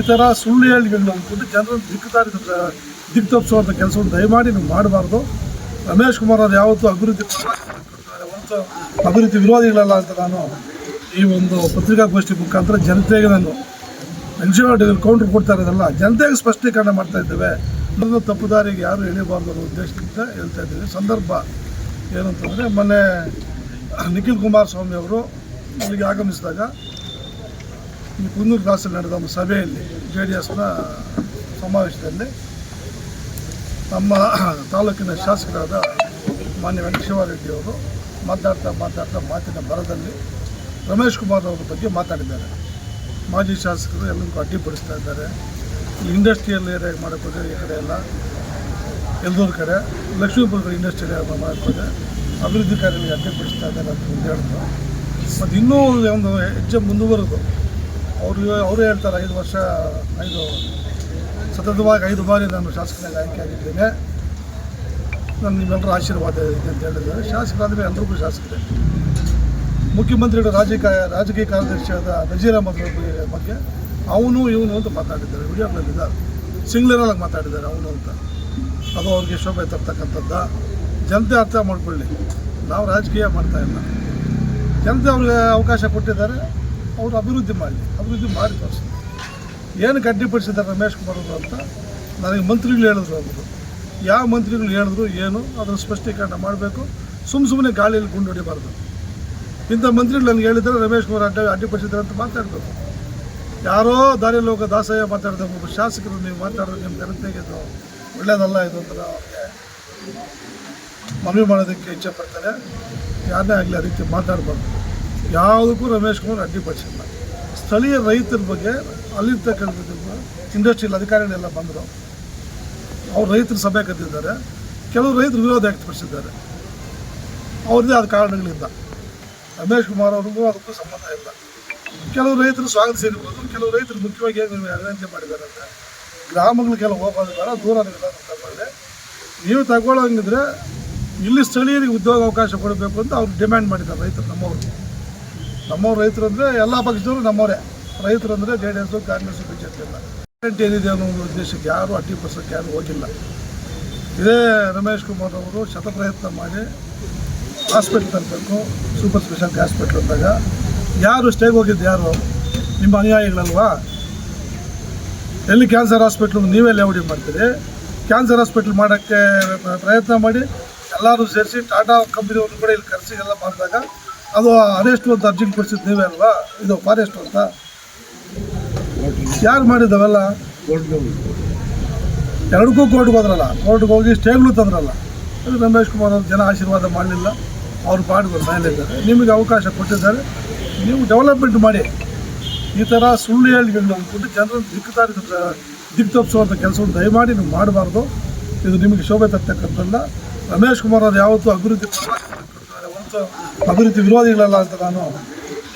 ಈ ಥರ ಸುಳ್ಳು ಹೇಳಿಕೆಗಳು ಅಂದ್ಕೊಂಡು ಜನರನ್ನು ದಿಕ್ಕು ದಿಕ್ಕು ತಪ್ಪಿಸುವಂಥ ಕೆಲಸವನ್ನು ದಯಮಾಡಿ ನೀವು ಮಾಡಬಾರ್ದು. ರಮೇಶ್ ಕುಮಾರ್ ಅವರು ಯಾವತ್ತೂ ಅಭಿವೃದ್ಧಿ ಅಭಿವೃದ್ಧಿ ವಿರೋಧಿಗಳಲ್ಲ ಅಂತ ನಾನು ಈ ಒಂದು ಪತ್ರಿಕಾಗೋಷ್ಠಿ ಮುಖಾಂತರ ಜನತೆಗೆ ನಾನು ಎನ್ಜಿಒ ಕೌಂಟ್ರ್ ಕೊಡ್ತಾ ಇರೋದಲ್ಲ, ಜನತೆಗೆ ಸ್ಪಷ್ಟೀಕರಣ ಮಾಡ್ತಾ ಇದ್ದೇವೆ. ಇನ್ನೊಂದು ತಪ್ಪು ದಾರಿಗೆ ಯಾರು ಎಳಿಬಾರ್ದು ಅನ್ನೋ ಉದ್ದೇಶದಿಂದ ಹೇಳ್ತಾ ಇದ್ದೀವಿ ಸಂದರ್ಭ ಏನಂತಂದರೆ ಮೊನ್ನೆ ನಿಖಿಲ್ ಕುಮಾರಸ್ವಾಮಿ ಅವರು ಇಲ್ಲಿಗೆ ಆಗಮಿಸಿದಾಗ ಈ ಕುಂದೂರು ಕ್ಲಾಸಲ್ಲಿ ನಡೆದ ಒಂದು ಸಭೆಯಲ್ಲಿ ಜೆ ಡಿ ಎಸ್ನ ಸಮಾವೇಶದಲ್ಲಿ ನಮ್ಮ ತಾಲೂಕಿನ ಶಾಸಕರಾದ ಮಾನ್ಯ ವೆಂಕಟೇಶ್ವರರೆಡ್ಡಿಯವರು ಮಾತಾಡ್ತಾ ಮಾತಾಡ್ತಾ ಮಾತಿನ ಬರದಲ್ಲಿ ರಮೇಶ್ ಕುಮಾರ್ ಅವರ ಬಗ್ಗೆ ಮಾತಾಡಿದ್ದಾರೆ. ಮಾಜಿ ಶಾಸಕರು ಎಲ್ಲರಿಗೂ ಅಡ್ಡಿಪಡಿಸ್ತಾ ಇದ್ದಾರೆ. ಇಂಡಸ್ಟ್ರಿಯಲ್ ಏರಿಯಾಗೆ ಮಾಡೋಕ್ಕೋದ್ರೆ ಈ ಕಡೆ ಎಲ್ಲ ಎಲ್ಲೂರು ಕಡೆ ಲಕ್ಷ್ಮೀಪುರ ಇಂಡಸ್ಟ್ರಿಯಲ್ ಏರಿಯಾ ಮಾಡೋಕ್ಕೋದ್ರೆ ಅಭಿವೃದ್ಧಿ ಕಾರ್ಯಗಳಿಗೆ ಅಡ್ಡಿಪಡಿಸ್ತಾ ಇದ್ದಾರೆ ಅಂತ ಹೇಳಿದ್ರು ಮತ್ತು ಇನ್ನೂ ಒಂದು ಹೆಜ್ಜೆ ಮುಂದುವರೆದು ಅವರು ಅವರು ಹೇಳ್ತಾರೆ, ಐದು ವರ್ಷ, ಐದು, ಸತತವಾಗಿ ಐದು ಬಾರಿ ನಾನು ಶಾಸಕನಾಗಿ ಆಯ್ಕೆ ಆಗಿದ್ದೇನೆ. ನಾನು ನಿಮ್ಮೆಲ್ಲರೂ ಆಶೀರ್ವಾದ ಇದೆ ಅಂತ ಹೇಳಿದ್ದಾರೆ. ಶಾಸಕರಾದರೆ ಎಲ್ರಿಗೂ ಶಾಸಕರೇ. ಮುಖ್ಯಮಂತ್ರಿಗಳು ರಾಜಕೀಯ ರಾಜಕೀಯ ಕಾರ್ಯದರ್ಶಿಯಾದ ನಜೀರ್ ಬಗ್ಗೆ ಅವನು ಇವನು ಅಂತ ಮಾತಾಡಿದ್ದಾರೆ. ವಿಡಿಯೋಗಳಲ್ಲಿದ್ದಾರೆ ಸಿಂಗ್ಲರಾಗಿ ಮಾತಾಡಿದ್ದಾರೆ ಅವನು ಅಂತ. ಅದು ಅವ್ರಿಗೆ ಶೋಭೆ ತರ್ತಕ್ಕಂಥದ್ದ. ಜನತೆ ಅರ್ಥ ಮಾಡ್ಕೊಳ್ಳಿ. ನಾವು ರಾಜಕೀಯ ಮಾಡ್ತಾ ಇಲ್ಲ. ಜನತೆ ಅವ್ರಿಗೆ ಅವಕಾಶ ಕೊಟ್ಟಿದ್ದಾರೆ. ಅವರು ಅಭಿವೃದ್ಧಿ ಮಾಡಲಿ, ಅಭಿವೃದ್ಧಿ ಮಾಡಿ ತೋರಿಸ್ತಾರೆ ಏನು ಅಡ್ಡಿಪಡಿಸಿದ್ದಾರೆ ರಮೇಶ್ ಕುಮಾರ್ ಅವರು ಅಂತ ನನಗೆ ಮಂತ್ರಿಗಳು ಹೇಳಿದ್ರು ಅವರು. ಯಾವ ಮಂತ್ರಿಗಳು ಹೇಳಿದ್ರು ಏನು, ಅದನ್ನು ಸ್ಪಷ್ಟೀಕರಣ ಮಾಡಬೇಕು. ಸುಮ್ಮ ಸುಮ್ಮನೆ ಗಾಳಿಯಲ್ಲಿ ಗುಂಡು ಹೊಡಿಬಾರ್ದು. ಇಂಥ ಮಂತ್ರಿಗಳು ನನಗೆ ಹೇಳಿದರೆ ರಮೇಶ್ ಕುಮಾರ್ ಅಡ್ಡ ಅಡ್ಡಿಪಡಿಸಿದ್ದಾರೆ ಅಂತ ಮಾತಾಡಬೇಕು. ಯಾರೋ ದಾರಿ ಲೋಕ ದಾಸಯ್ಯ ಮಾತಾಡಿದ ಒಬ್ಬ ಶಾಸಕರು ನೀವು ಮಾತಾಡಿದ್ರೆ ನಿಮ್ಮ ಜನತೆಗೆ ಇದು ಒಳ್ಳೇದಲ್ಲ ಇದು ಅಂತ ಅವ್ರಿಗೆ ಮನವಿ ಮಾಡೋದಕ್ಕೆ ಇಚ್ಛೆ ಪಡ್ತಾರೆ. ಯಾರನ್ನೇ ಆಗಲಿ ಆ ರೀತಿ ಮಾತಾಡಬಾರ್ದು. ಯಾವುದಕ್ಕೂ ರಮೇಶ್ ಕುಮಾರ್ ಅಡ್ಡಿಪಡಿಸಿಲ್ಲ ಸ್ಥಳೀಯ ರೈತರ ಬಗ್ಗೆ ಅಲ್ಲಿರ್ತಕ್ಕಂಥದ್ದು ಇಂಡಸ್ಟ್ರಿಯಲ್ ಅಧಿಕಾರಿಗಳೆಲ್ಲ ಬಂದರು. ಅವ್ರು ರೈತರ ಸಭೆ ಕರೆದಿದ್ದಾರೆ ಕೆಲವು ರೈತರು ವಿರೋಧ ವ್ಯಕ್ತಪಡಿಸಿದ್ದಾರೆ. ಅವ್ರದ್ದೇ ಆದ ಕಾರಣಗಳಿಂದ. ರಮೇಶ್ ಕುಮಾರ್ ಅವ್ರಿಗೂ ಅದಕ್ಕೂ ಸಂಬಂಧ ಇಲ್ಲ. ಕೆಲವು ರೈತರು ಸ್ವಾಗತಿಸಿರ್ಬೋದು ಕೆಲವು ರೈತರು ಮುಖ್ಯವಾಗಿ ಏನು ವಿನಂತಿ ಮಾಡಿದ್ದಾರೆ ಅಂದರೆ ಕೆಲವು ಹೋಗೋದು ಬೇಡ, ದೂರ ತಗೊಳ್ಳಿ ನೀವು ತಗೊಳ್ಳೋಂಗಿದ್ರೆ ಇಲ್ಲಿ ಸ್ಥಳೀಯರಿಗೆ ಉದ್ಯೋಗ ಅವಕಾಶ ಕೊಡಬೇಕು ಅಂತ ಅವ್ರು ಡಿಮ್ಯಾಂಡ್ ಮಾಡಿದ್ದಾರೆ ರೈತರು ನಮ್ಮವರು. ನಮ್ಮವ್ರು ರೈತರು ಅಂದರೆ ಎಲ್ಲ ಪಕ್ಷದವರು ನಮ್ಮವರೇ. ರೈತರು ಅಂದರೆ J D S Congress B J ಎಲ್ಲ. ಗ್ಯಾರಂಟಿ ಏನಿದೆ ಅನ್ನೋ ಒಂದು ಉದ್ದೇಶಕ್ಕೆ ಯಾರು ಅಡ್ಡಿಪಡಿಸೋಕ್ಕೆ ಯಾರು ಹೋಗಿಲ್ಲ. ಇದೇ ರಮೇಶ್ ಕುಮಾರ್ ಅವರು ಶತಪ್ರಯತ್ನ ಮಾಡಿ ಹಾಸ್ಪಿಟ್ಲ್ ತರಬೇಕು ಸೂಪರ್ ಸ್ಪೆಷಾಲಿಟಿ ಹಾಸ್ಪಿಟ್ಲ್ ಅಂದಾಗ. ಯಾರು ಸ್ಟೇಗೆ ಹೋಗಿದ್ದು ಯಾರು? ನಿಮ್ಮ ಅನುಯಾಯಿಗಳಲ್ವಾ? ಎಲ್ಲಿ ಕ್ಯಾನ್ಸರ್ ಹಾಸ್ಪಿಟ್ಲು ನೀವೇ ಲೇವಡಿ ಮಾಡ್ತೀರಿ? ಕ್ಯಾನ್ಸರ್ ಹಾಸ್ಪಿಟ್ಲ್ ಮಾಡೋಕ್ಕೆ ಪ್ರಯತ್ನ ಮಾಡಿ. ಎಲ್ಲರೂ ಸೇರಿಸಿ ಟಾಟಾ ಕಂಪ್ನಿಯವ್ರನ್ನ ಕೂಡ ಇಲ್ಲಿ ಕರೆಸಿ ಎಲ್ಲ ಮಾಡಿದಾಗ ಅದು ಅರೆಸ್ಟ್ ಅಂತ ಅರ್ಜಿ ಕೊಡಿಸಿದ್ದು ನೀವೇ ಅಲ್ವಾ? ಇದು ಫಾರೆಸ್ಟ್ ಅಂತ? ಯಾರು ಮಾಡಿದ್ದಾವೆಲ್ಲ ಎರಡಕ್ಕೂ ಕೋರ್ಟ್ಗೆ ಹೋದ್ರಲ್ಲ. ಕೋರ್ಟ್ಗೆ ಹೋಗಿ ಸ್ಟೇಗಳು ತಂದ್ರಲ್ಲ. ರಮೇಶ್ ಕುಮಾರ್ ಅವ್ರು ಜನ ಆಶೀರ್ವಾದ ಮಾಡಲಿಲ್ಲ. ಅವ್ರು ಪಾಡ್ಗಳು ಮೇಲಿದ್ದಾರೆ ನಿಮಗೆ ಅವಕಾಶ ಕೊಟ್ಟಿದ್ದಾರೆ. ನೀವು ಡೆವಲಪ್ಮೆಂಟ್ ಮಾಡಿ. ಈ ಥರ ಸುಳ್ಳು ಹೇಳಿಕೊಂಡು ಅಂದ್ಕೊಂಡು ಜನರನ್ನು ದಿಕ್ಕು ದಾರಿ ದಿಕ್ಕು ತಪ್ಪಿಸುವಂಥ ಕೆಲಸವನ್ನು ದಯಮಾಡಿ ನೀವು ಮಾಡಬಾರ್ದು. ಇದು ನಿಮಗೆ ಶೋಭೆ ತರ್ತಕ್ಕಂಥದ್ದಲ್ಲ. ರಮೇಶ್ ಕುಮಾರ್ ಅವರು ಯಾವತ್ತೂ ಅಭಿವೃದ್ಧಿ ಹೊರತು ಅಭಿವೃದ್ಧಿ ವಿರೋಧಿಗಳಲ್ಲ ಅಂತ ನಾನು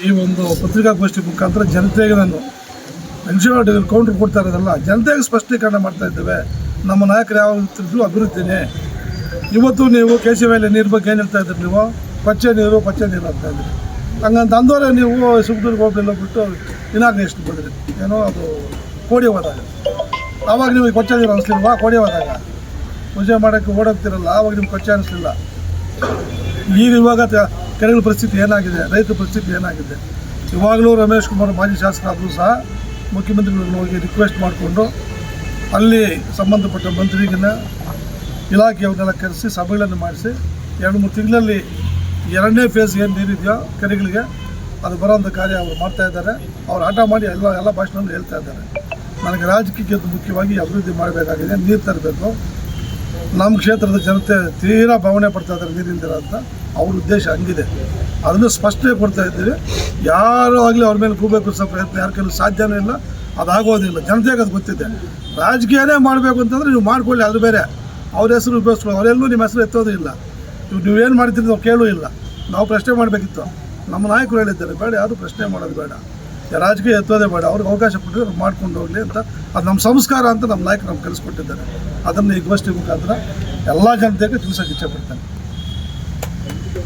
ಈ ಒಂದು ಪತ್ರಿಕಾಗೋಷ್ಠಿ ಮುಖಾಂತರ ಜನತೆಗೆ ನಾನು ಮೆನ್ಷನ್ ಕೌಂಟ್ರ್ ಕೊಡ್ತಾ ಇರೋದಲ್ಲ, ಜನತೆಗೆ ಸ್ಪಷ್ಟೀಕರಣ ಮಾಡ್ತಾ ಇದ್ದೇವೆ. ನಮ್ಮ ನಾಯಕರು ಯಾವ ರೀತಿಯಲ್ಲೂ ಅಭಿವೃದ್ಧಿನೇ. ಇವತ್ತು ನೀವು ಕೆ ಸಿ ವೈಲಿ ನೀರು ಬಗ್ಗೆ ಏನು ಹೇಳ್ತಾ ಇದ್ರಿ ನೀವು? ಪಚ್ಚೆ ನೀರು ಪಚ್ಚೆ ನೀರು ಅಂತ ಇದ್ರಿ ಹಂಗಂತ ಅಂದವರೆ ನೀವು ಸುಬ್ದೂರ್ಗೆ ಹೋಗ್ಲಿಲ್ಲ ಬಿಟ್ಟು ಇನಾಗ್ನೇಷನ್ ಬಂದ್ರಿ ಏನೋ ಅದು ಕೋಡಿ ಹೋದಾಗ. ಆವಾಗ ನಿಮಗೆ ಕೊಚ್ಚೆ ನೀರು ಅನಿಸ್ಲಿಲ್ವಾ? ಕೋಡಿ ಹೋದಾಗ. ಪೂಜೆ ಮಾಡೋಕ್ಕೆ ಓಡೋಗ್ತಿರಲ್ಲ, ಆವಾಗ ನಿಮ್ಗೆ ಕೊಚ್ಚೆ ಅನಿಸ್ಲಿಲ್ಲ. ಈಗ ಇವಾಗ ಕೆರೆಗಳ ಪರಿಸ್ಥಿತಿ ಏನಾಗಿದೆ? ರೈತರ ಪರಿಸ್ಥಿತಿ ಏನಾಗಿದೆ? ಇವಾಗಲೂ ರಮೇಶ್ ಕುಮಾರ್ ಮಾಜಿ ಶಾಸಕರಾದರೂ ಸಹ ಮುಖ್ಯಮಂತ್ರಿಗಳನ್ನ ಹೋಗಿ ರಿಕ್ವೆಸ್ಟ್ ಮಾಡಿಕೊಂಡು ಅಲ್ಲಿ ಸಂಬಂಧಪಟ್ಟ ಮಂತ್ರಿಗಿನ ಇಲಾಖೆಯವ್ರನ್ನೆಲ್ಲ ಕರೆಸಿ ಸಭೆಗಳನ್ನು ಮಾಡಿಸಿ ಎರಡು ಮೂರು ತಿಂಗಳಲ್ಲಿ ಎರಡನೇ ಫೇಸ್ ಏನು ನೀರಿದೆಯೋ ಕೆರೆಗಳಿಗೆ ಅದು ಬರೋಂಥ ಕಾರ್ಯ ಅವರು ಮಾಡ್ತಾ ಇದ್ದಾರೆ. ಅವ್ರು ಆಟ ಮಾಡಿ ಎಲ್ಲ ಎಲ್ಲ ಭಾಷಣವನ್ನು ಹೇಳ್ತಾ ಇದ್ದಾರೆ. ನನಗೆ ರಾಜಕೀಯಕ್ಕೆ ಮುಖ್ಯವಾಗಿ ಅಭಿವೃದ್ಧಿ ಮಾಡಬೇಕಾಗಿದೆ, ನೀರು ತರಬೇಕು. ನಮ್ಮ ಕ್ಷೇತ್ರದ ಜನತೆ ತೀರಾ ಭಾವನೆ ಪಡ್ತಾ ಇದ್ದಾರೆ ನೀರಿಂದಿರ ಅಂತ. ಅವ್ರ ಉದ್ದೇಶ ಹಂಗಿದೆ. ಅದನ್ನು ಸ್ಪಷ್ಟನೆ ಕೊಡ್ತಾ ಇದ್ದೀವಿ. ಯಾರು ಆಗಲಿ ಅವ್ರ ಮೇಲೆ ಕೂಬೇಕು ಸಹ ಪ್ರಯತ್ನ ಯಾರ ಕೈಲೂ ಸಾಧ್ಯನೇ ಇಲ್ಲ. ಅದಾಗೋದಿಲ್ಲ. ಜನತೆಗೆ ಅದು ಗೊತ್ತಿದೆ. ರಾಜಕೀಯನೇ ಮಾಡಬೇಕು ಅಂತಂದರೆ ನೀವು ಮಾಡ್ಕೊಳ್ಳಿ, ಅದು ಬೇರೆ. ಅವ್ರ ಹೆಸರು ಉಪಯೋಗಿಸ್ಕೊಳ್ಳಿ ಅವರೆಲ್ಲೂ ನಿಮ್ಮ ಹೆಸರು ಎತ್ತೋದು ಇಲ್ಲ. ನೀವು ನೀವೇನು ಮಾಡ್ತೀರಿ ನಾವು ಕೇಳೂ ಇಲ್ಲ. ನಾವು ಪ್ರಶ್ನೆ ಮಾಡಬೇಕಿತ್ತು. ನಮ್ಮ ನಾಯಕರು ಹೇಳಿದ್ದಾರೆ, ಬೇಡ, ಯಾರು ಪ್ರಶ್ನೆ ಮಾಡೋದು ಬೇಡ. ರಾಜಕೀಯ ಎತ್ತೋದೇ ಬೇಡ. ಅವ್ರಿಗೆ ಅವಕಾಶ ಕೊಟ್ಟರೆ ಅವ್ರು ಮಾಡ್ಕೊಂಡು ಹೋಗಲಿ ಅಂತ. ಅದು ನಮ್ಮ ಸಂಸ್ಕಾರ ಅಂತ ನಮ್ಮ ನಾಯಕರು ನಮ್ಗೆ ಕಲಿಸ್ಕೊಟ್ಟಿದ್ದಾರೆ. ಅದನ್ನು ಈ ಗೋಷ್ಠಿ ಮುಖಾಂತರ ಎಲ್ಲ ಜನತೆಗೆ ತಿಳಿಸೋಕೆ ಇಚ್ಛೆಪಡ್ತೇನೆ